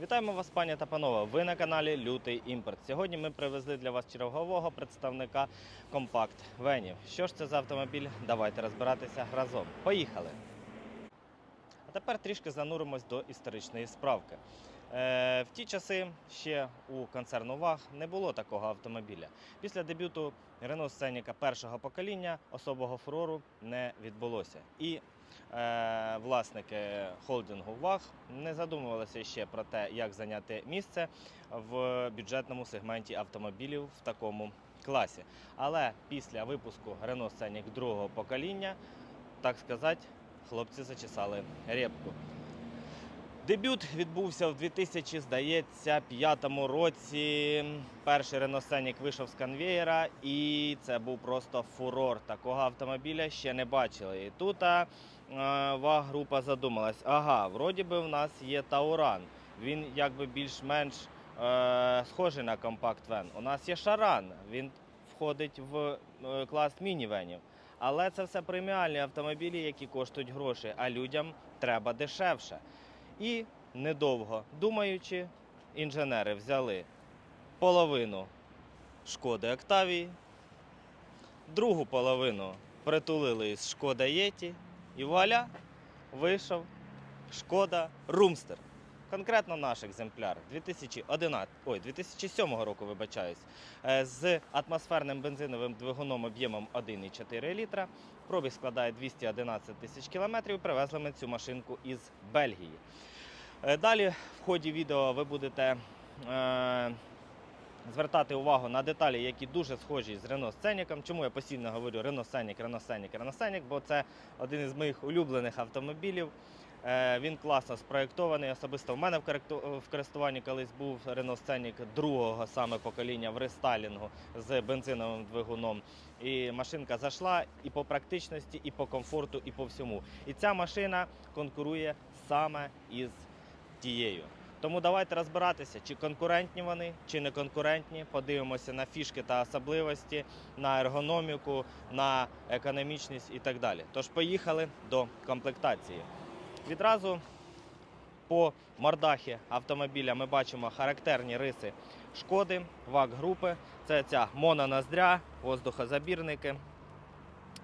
Вітаємо вас, пані та панове. Ви на каналі Лютий Імпорт. Сьогодні ми привезли для вас чергового представника компакт Венів. Що ж це за автомобіль? Давайте розбиратися разом. Поїхали! А тепер трішки зануримось до історичної справки. Е, в ті часи ще у концерну ВАГ не було такого автомобіля. Після дебюту Renault Сценіка першого покоління особого фурору не відбулося. І власники холдингу ВАГ не задумувалися ще про те, як зайняти місце в бюджетному сегменті автомобілів в такому класі. Але після випуску Renault Scenic другого покоління, так сказати, хлопці зачесали репку. Дебют відбувся в 2000, здається, п'ятому році. Перший Scenic вийшов з конвеєра, і це був просто фурор. Такого автомобіля ще не бачили. І тут ВАГ група задумалась: ага, вроді би в нас є Тауран. Він якби більш-менш е, схожий на компакт вен. У нас є Шаран. Він входить в е, клас мінівенів. Але це все преміальні автомобілі, які коштують гроші, а людям треба дешевше. І недовго думаючи, інженери взяли половину шкоди Октавії, другу половину притулили із Шкода Єті, і вуаля, вийшов Шкода Румстер. Конкретно наш екземпляр 2011, ой, 2007 року, вибачаюсь, е, з атмосферним бензиновим двигуном об'ємом 1,4 літра. Пробіг складає 211 тисяч кілометрів. Привезли ми цю машинку із Бельгії. Е, Далі в ході відео ви будете е, звертати увагу на деталі, які дуже схожі з Renault Scenic. Чому я постійно говорю Renault Scenic, Renault Scenic, Renault Scenic, бо це один із моїх улюблених автомобілів. Е, Він класно спроєктований. Особисто в мене в користуванні колись був Renault Scenic другого саме покоління в рестайлінгу з бензиновим двигуном. І машинка зайшла і по практичності, і по комфорту, і по всьому. І ця машина конкурує саме із тією. Тому давайте розбиратися, чи конкурентні вони, чи не конкурентні. Подивимося на фішки та особливості, на ергономіку, на економічність і так далі. Тож поїхали до комплектації. Відразу по мордахі автомобіля ми бачимо характерні риси шкоди, вак групи. Це ця мононоздря, воздухозабірники.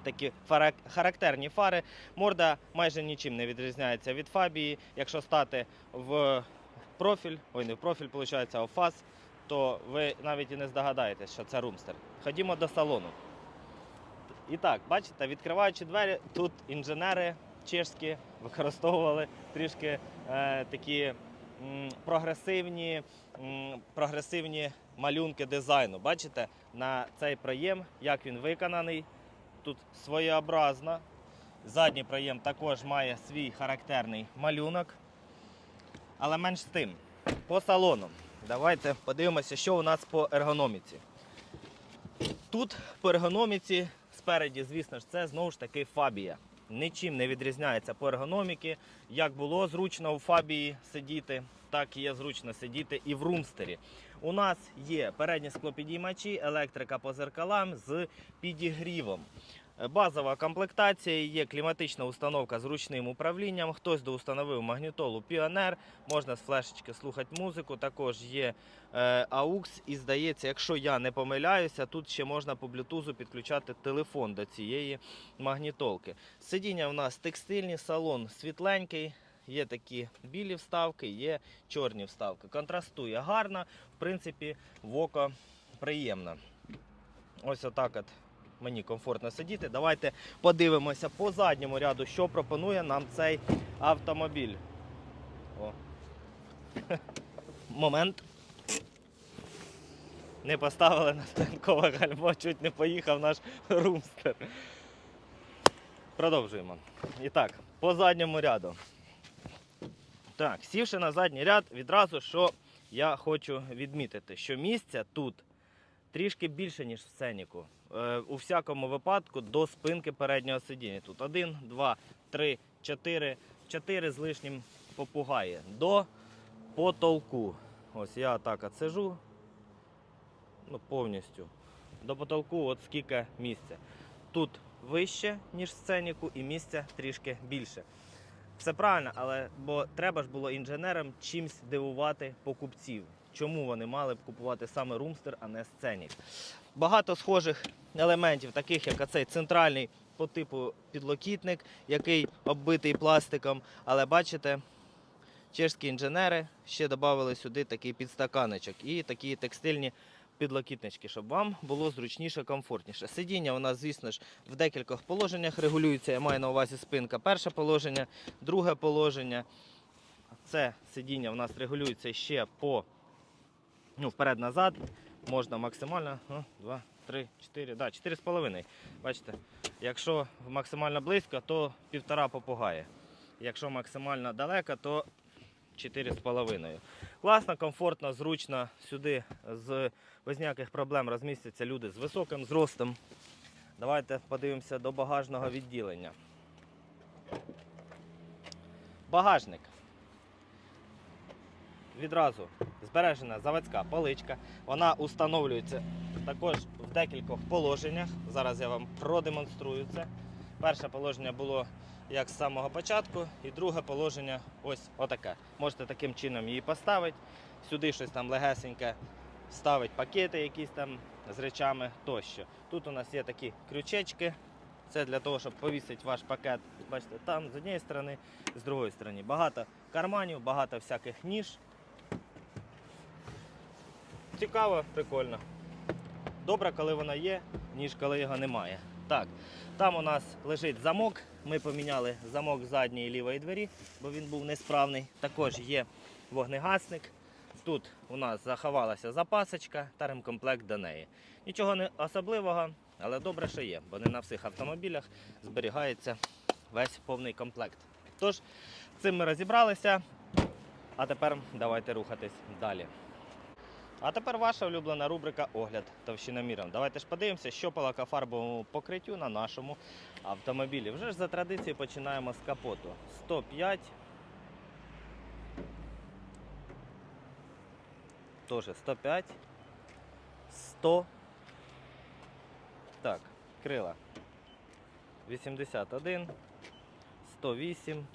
Такі характерні фари. Морда майже нічим не відрізняється від фабії. Якщо стати в профіль, ой, не в профіль, виходить, а в фаз, то ви навіть і не здогадаєтесь, що це румстер. Ходімо до салону. І так, бачите, відкриваючи двері, тут інженери чешські використовували трішки е, такі м, прогресивні, м, прогресивні малюнки дизайну. Бачите, на цей проєм, як він виконаний, тут своєобразно. Задній проєм також має свій характерний малюнок. Але менш з тим, по салону. Давайте подивимося, що у нас по ергономіці. Тут по ергономіці спереді, звісно ж, це знову ж таки фабія. Нічим не відрізняється по ергономіки. Як було зручно у фабії сидіти, так і є зручно сидіти і в румстері. У нас є передні склопідіймачі, електрика по зеркалам з підігрівом. Базова комплектація є кліматична установка з ручним управлінням. Хтось доустановив магнітолу Pioneer, можна з флешечки слухати музику. Також є е, AUX. І здається, якщо я не помиляюся, тут ще можна по блютузу підключати телефон до цієї магнітолки. Сидіння в нас текстильні, салон світленький. Є такі білі вставки, є чорні вставки. Контрастує гарно, в принципі, в око приємно. Ось отак от мені комфортно сидіти. Давайте подивимося по задньому ряду, що пропонує нам цей автомобіль. О. Момент. Не поставили на станкове гальмо, чуть не поїхав наш румстер. Продовжуємо. І так, по задньому ряду. Так, сівши на задній ряд, відразу що я хочу відмітити, що місця тут трішки більше, ніж в сценіку. Е, у всякому випадку до спинки переднього сидіння. Тут один, два, три, чотири, чотири з лишнім попугає. До потолку. Ось я так сижу. Ну, повністю. До потолку от скільки місця. Тут вище, ніж сценіку, і місця трішки більше. Все правильно, але бо треба ж було інженерам чимсь дивувати покупців. Чому вони мали б купувати саме румстер, а не сценік? Багато схожих елементів, таких як оцей центральний по типу підлокітник, який оббитий пластиком. Але бачите, чешські інженери ще додали сюди такий підстаканечок і такі текстильні підлокітнички, щоб вам було зручніше, комфортніше. Сидіння у нас, звісно ж, в декількох положеннях регулюється. Я маю на увазі спинка. Перше положення, друге положення. Це сидіння у нас регулюється ще по ну, вперед-назад. Можна максимально ну, 2, 3, 4, да, 4,5. Бачите, якщо максимально близько, то півтора попугає. Якщо максимально далеко, то 4,5. Класно, комфортно, зручно сюди з без ніяких проблем розмістяться люди з високим зростом. Давайте подивимося до багажного відділення. Багажник. Відразу збережена заводська поличка. Вона установлюється також в декількох положеннях. Зараз я вам продемонструю це. Перше положення було як з самого початку, і друге положення ось отаке. Можете таким чином її поставити. Сюди щось там легесеньке ставить пакети якісь там з речами тощо. Тут у нас є такі крючечки. Це для того, щоб повісити ваш пакет. Бачите, там з однієї сторони, з другої сторони. Багато карманів, багато всяких ніж. Цікаво, прикольно. Добре, коли воно є, ніж коли його немає. Так, там у нас лежить замок. Ми поміняли замок задньої лівої двері, бо він був несправний. Також є вогнегасник. Тут у нас заховалася запасочка та ремкомплект до неї. Нічого не особливого, але добре, що є, бо не на всіх автомобілях зберігається весь повний комплект. Тож, з цим ми розібралися. А тепер давайте рухатись далі. А тепер ваша улюблена рубрика Огляд товщиноміром. Давайте ж подивимося, що по лакофарбовому покриттю на нашому автомобілі. Вже ж за традицією починаємо з капоту. 105. Тоже 105. 100. Так, крила. 81. 108.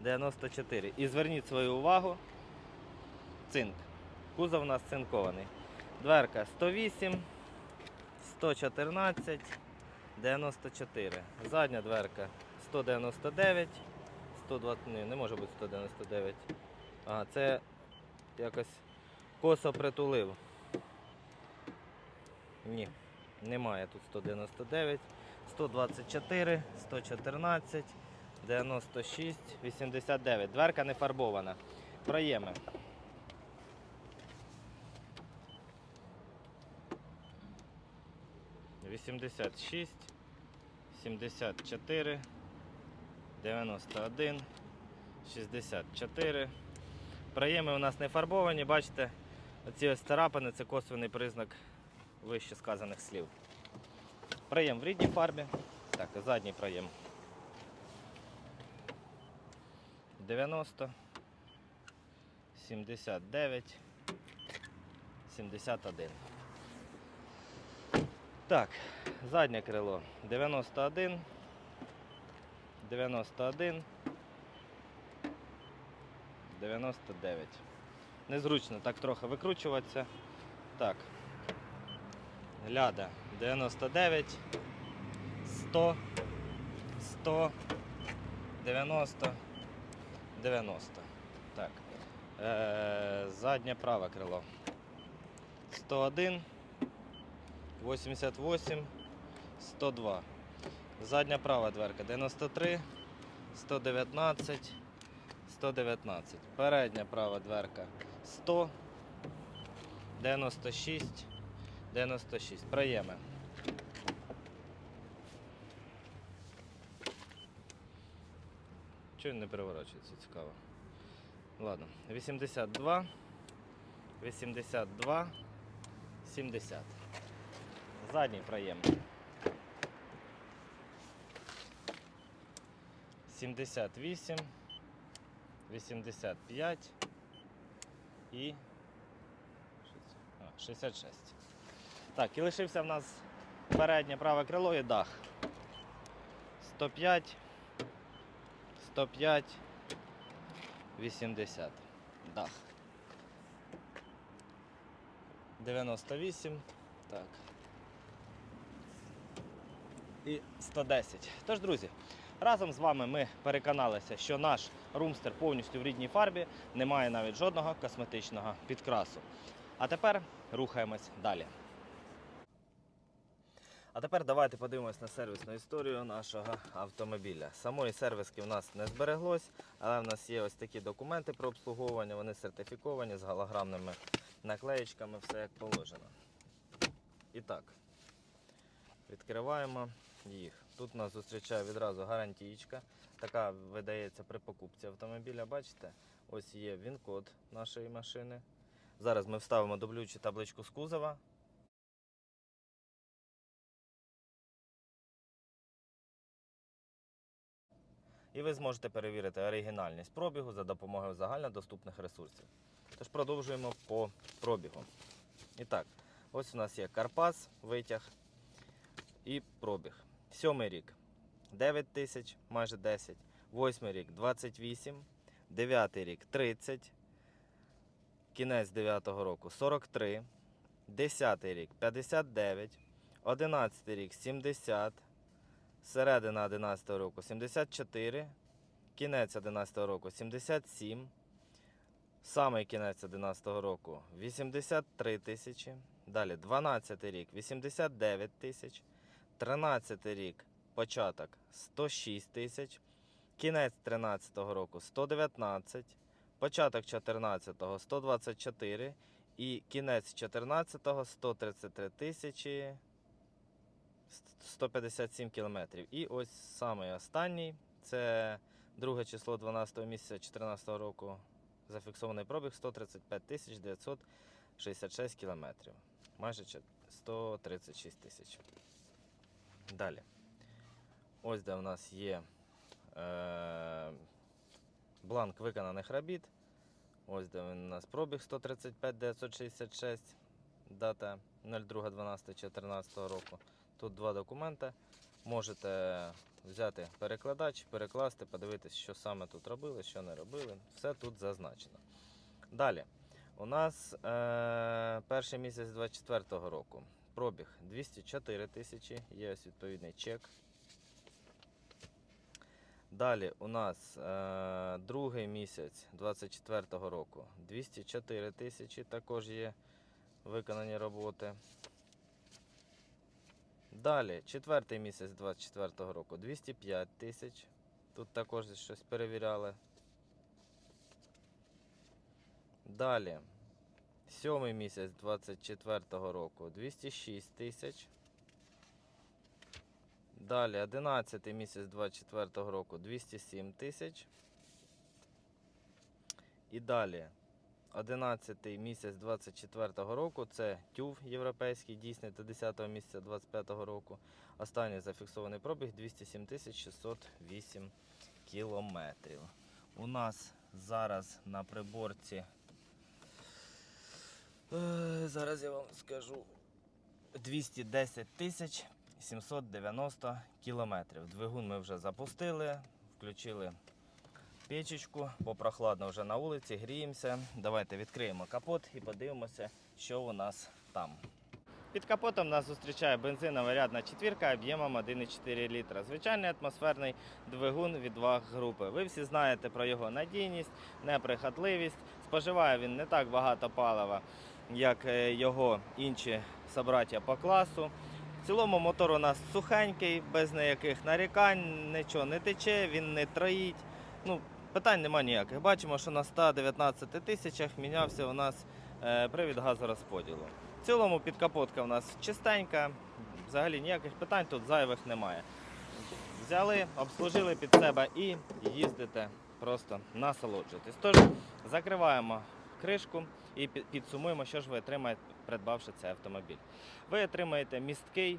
94. І зверніть свою увагу. Цинк. Кузов у нас цинкований. Дверка 108, 114, 94. Задня дверка 199, 120, ні, не може бути 199. Ага, це якось косо притулив. Ні, немає тут 199, 124, 114, 96, 89. Дверка не фарбована. Проєми. 86, 74, 91, 64. Проєми у нас не фарбовані, бачите, оці ось царапини це косвений признак вище сказаних слів. Проєм в рідній фарбі. Так, задній проєм. 90, 79, 71. Так, заднє крило 91, 91, 99. Незручно так трохи викручуватися. Так. Ляда 99, 100, 100, 90, 90. Так. Е, заднє праве крило. 101. 88, 102. Задня права дверка 93, 119, 119. Передня права дверка 100, 96, 96. Проєми. Чого він не переворачується? Цікаво. Ладно. 82, 82, 70. Задній проєм. 78, 85 і що це? А, 66. Так, і лишився в нас переднє праве крило і дах. 105, 95 80. Дах. 98. Так. І 110. Тож, друзі, разом з вами ми переконалися, що наш румстер повністю в рідній фарбі, немає навіть жодного косметичного підкрасу. А тепер рухаємось далі. А тепер давайте подивимось на сервісну історію нашого автомобіля. Самої сервіски в нас не збереглось, але в нас є ось такі документи про обслуговування, вони сертифіковані з голограмними наклеєчками, все як положено. І так, відкриваємо їх. Тут нас зустрічає відразу гарантійка. Така видається при покупці автомобіля. Бачите? Ось є він-код нашої машини. Зараз ми вставимо дублюючу табличку з кузова. І ви зможете перевірити оригінальність пробігу за допомогою загальнодоступних ресурсів. Тож продовжуємо по пробігу. І так, ось у нас є Карпас, витяг і пробіг. Сьомий рік 9 тисяч, майже 10. Восьмий рік 28. Дев'ятий рік 30. Кінець 9-го року 43. Десятий рік 59. Одинадцятий рік 70. Середина 11 року 74. Кінець 11 року 77. Самий кінець 11 року 83 тисячі. Далі 12 рік 89 тисяч. 13 рік початок 106 тисяч. Кінець 13 року 119. Початок 14-го 124. І кінець 14-го 133 тисячі 157 кілометрів. І ось самий останній. Це друге число 12 місяця 2014 року. Зафіксований пробіг 135 тисяч 966 кілометрів. Майже 136 тисяч. Далі. Ось де в нас є е, бланк виконаних робіт. Ось де у нас пробіг 135 966, дата 02.12.14 року. Тут два документи. Можете взяти перекладач, перекласти, подивитися, що саме тут робили, що не робили. Все тут зазначено. Далі. У нас е, перший місяць 24-го року. Пробіг 204 тисячі, є ось відповідний чек. Далі у нас е, другий місяць 24-го року 204 тисячі, також є виконані роботи. Далі, четвертий місяць 24-го року 205 тисяч. Тут також щось перевіряли. Далі, сьомий місяць 24-го року 206 тисяч. Далі, 11 місяць 24-го року 207 тисяч. І далі, 11 місяць 24-го року це тюв європейський, дійсний до 10 місяця 25-го року. Останній зафіксований пробіг 207 тисяч 608 кілометрів. У нас зараз на приборці. Е, Зараз я вам скажу 210 тисяч 790 кілометрів. Двигун ми вже запустили, включили печечку, попрохладно вже на вулиці, гріємося. Давайте відкриємо капот і подивимося, що у нас там. Під капотом нас зустрічає бензинова рядна четвірка об'ємом 1,4 літра. Звичайний атмосферний двигун від ваг групи. Ви всі знаєте про його надійність, неприхотливість. Споживає він не так багато палива, як е, його інші собраття по класу. В цілому мотор у нас сухенький, без ніяких нарікань, нічого не тече, він не троїть. Ну, питань нема ніяких. Бачимо, що на 119 тисячах мінявся у нас е, привід газорозподілу. В цілому підкапотка у нас чистенька, взагалі ніяких питань тут зайвих немає. Взяли, обслужили під себе і їздите просто насолоджуєтесь. Тож закриваємо кришку і підсумуємо, що ж ви отримаєте, придбавши цей автомобіль. Ви отримаєте місткий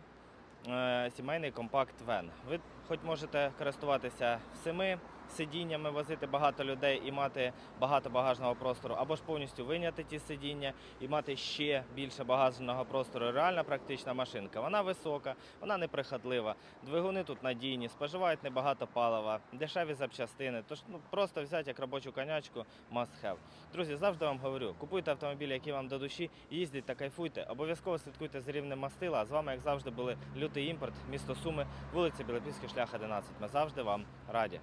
е, сімейний компакт Вен. Ви хоч можете користуватися всіми сидіннями возити багато людей і мати багато багажного простору, або ж повністю виняти ті сидіння і мати ще більше багажного простору. Реальна практична машинка. Вона висока, вона неприхотлива. Двигуни тут надійні, споживають небагато палива, дешеві запчастини. Тож ну просто взяти як робочу конячку must have. Друзі, завжди вам говорю, купуйте автомобілі, які вам до душі, їздіть та кайфуйте. Обов'язково слідкуйте за рівнем мастила. А з вами, як завжди, були лютий імпорт, місто Суми, вулиця Білопільський шлях 11. Ми завжди вам раді.